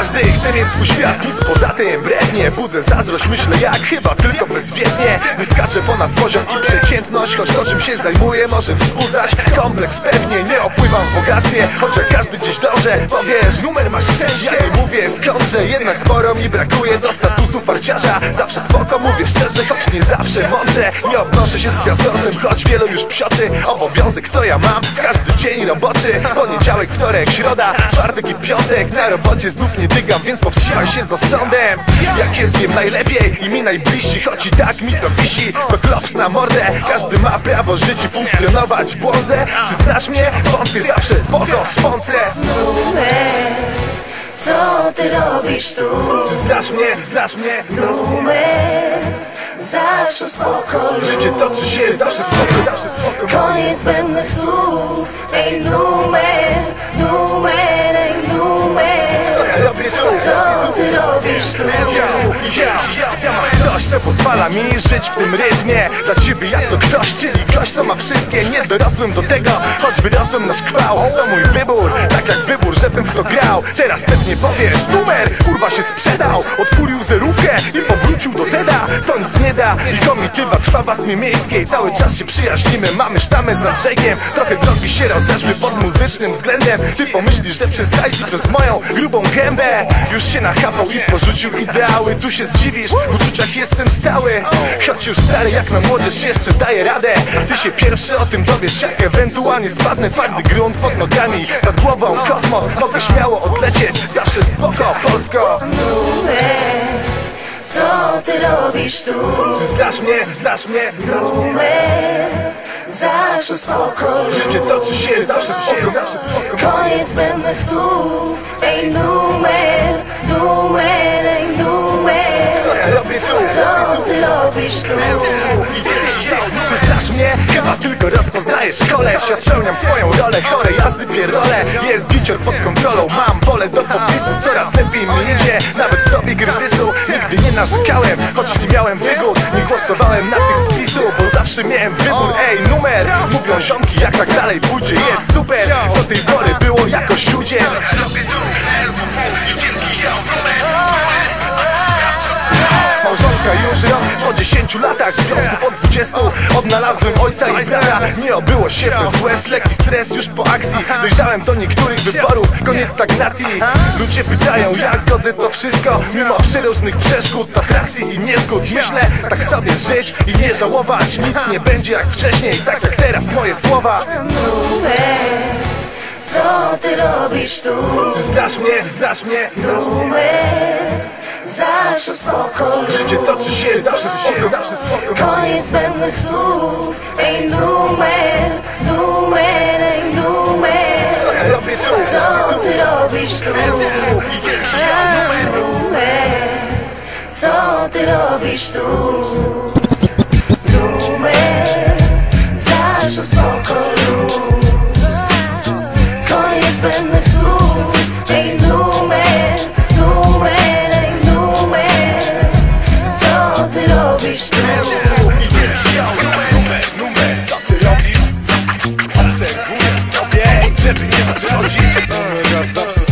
Każdy chce mieć swój świat, nic poza tym brednie Budzę zazdrość, myślę jak chyba tylko bezwiednie. Nie skaczę ponad poziom i przeciętność Choć to czym się zajmuję może wzbudzać kompleks Pewnie. Nie opływam bogactwie Choć jak każdy gdzieś dążę. Powiesz, numer masz szczęście. Ja mówię skądże, jednak sporo mi brakuje Do statusu farciarza. Zawsze spoko, mówię szczerze, choć nie zawsze mądrze. Nie obnoszę się z gwiazdorcem, choć wielu już psioczy. Obowiązek to ja mam, każdy dzień roboczy. Poniedziałek, wtorek, środa, czwartek i piątek Na robocie znów nie dygam, więc powstrzymaj się z osądem Jak jest wiem najlepiej i mi najbliżsi Choć i tak mi to wisi, to klops na mordę Każdy ma prawo żyć i funkcjonować. Błądzę, czy znasz mnie? Wątpię zawsze spoko, szpącę Numer, co ty robisz tu? Czy znasz mnie? Znasz mnie? Numer, zawsze spoko. Życie toczy się zawsze spoko, zawsze spoko. Koniec zbędnych słów. Ej numer, Co ty robisz tu? Coś, co pozwala mi żyć w tym rytmie. Dla ciebie jak to ktoś, czyli ktoś, co ma wszystkie. Nie dorosłem do tego, choć wyrosłem na szkwał. To mój wybór, tak jak wybór, żebym w to grał. Teraz pewnie powiesz, numer, kurwa się sprzedał. Odpurił zerówkę nie da. I komitywa trwa w pasmie miejskiej. Cały czas się przyjaźnimy, mamy sztamę za brzegiem Trochę drogi się rozeszły pod muzycznym względem. Ty pomyślisz, że przez hajs i przez moją grubą gębę Już się nachapał i porzucił ideały. Tu się zdziwisz, w uczuciach jestem stały. Choć już stary jak na młodzież jeszcze daję radę. Ty się pierwszy o tym dowiesz jak ewentualnie spadnę Twardy grunt pod nogami, nad głową kosmos Mogę śmiało odlecieć, zawsze spoko Polsko. Numer, ty robisz tu? Znasz mnie, znasz mnie, znasz mnie zawsze spoko. Życie toczy się zawsze spoko, zawsze spoko. Koniec zbędnych słów. Ej numer, numer, ej numer. Co ja robię tu? Co ty robisz tu? Ty znasz mnie? Chyba tylko rozpoznajesz koleś Ja spełniam swoją rolę, chore jazdy pierdolę Jest gicior pod kontrolą, mam pole do popisu. Coraz lepiej mi idzie, nawet w dobie kryzysu. Nigdy nie narzekałem, choć nie miałem wygód Nie głosowałem na tych z PiSu, bo zawsze miałem wybór. Ej, numer, mówią ziomki, jak tak dalej pójdzie Jest super, do tej pory było jakoś ludzie 10 latach W związku po 20 odnalazłem ojca i brata. Nie obyło się bez łez, lekki stres już po akcji. Dojrzałem do niektórych wyborów, koniec stagnacji. Ludzie pytają jak godzę to wszystko. Mimo przeróżnych przeszkód, atrakcji i niezgód. Myślę tak sobie żyć i nie żałować. Nic nie będzie jak wcześniej, tak jak teraz. Moje słowa. Numer, co ty robisz tu? Znasz mnie, znasz mnie, znasz mnie Zawsze spokój Życie toczy się, zawsze się, zawsze spokój Koniec zbędnych słów. Ej numer, numer, ej numer. Co ja robię tu? Co ty robisz tu? Ej numer. Co ty robisz tu? Numer. Zawsze spokój Koniec zbędnych słów. ciebie nie zaczęli Raz zawsze